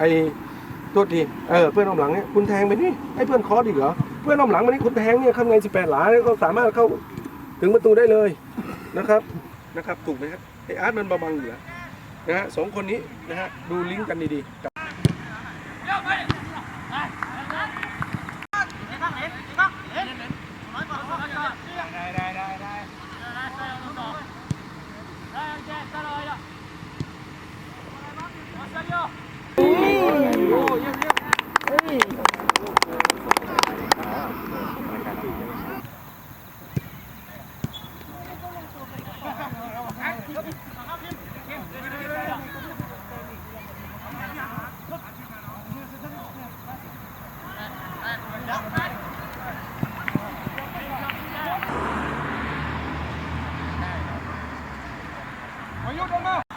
ไอ้ตัวทีเออเพื่อนอ้อมหลังเนี่ยคุณแทงไปนี่ให้เพื่อนคอดีเหรอเพื่อนอ้อมหลังมานี่คุณแทงเนี่ยข้างในสิแปดหลาเนี่ยก็สามารถเข้าถึงประตูได้เลยนะครับนะครับถูกไหมครับไอ้อาร์ตมันบาบังอยู่แล้วนะฮะสองคนนี้นะฮะดูลิงก์กันดีๆ ประยุทธ์ออกมา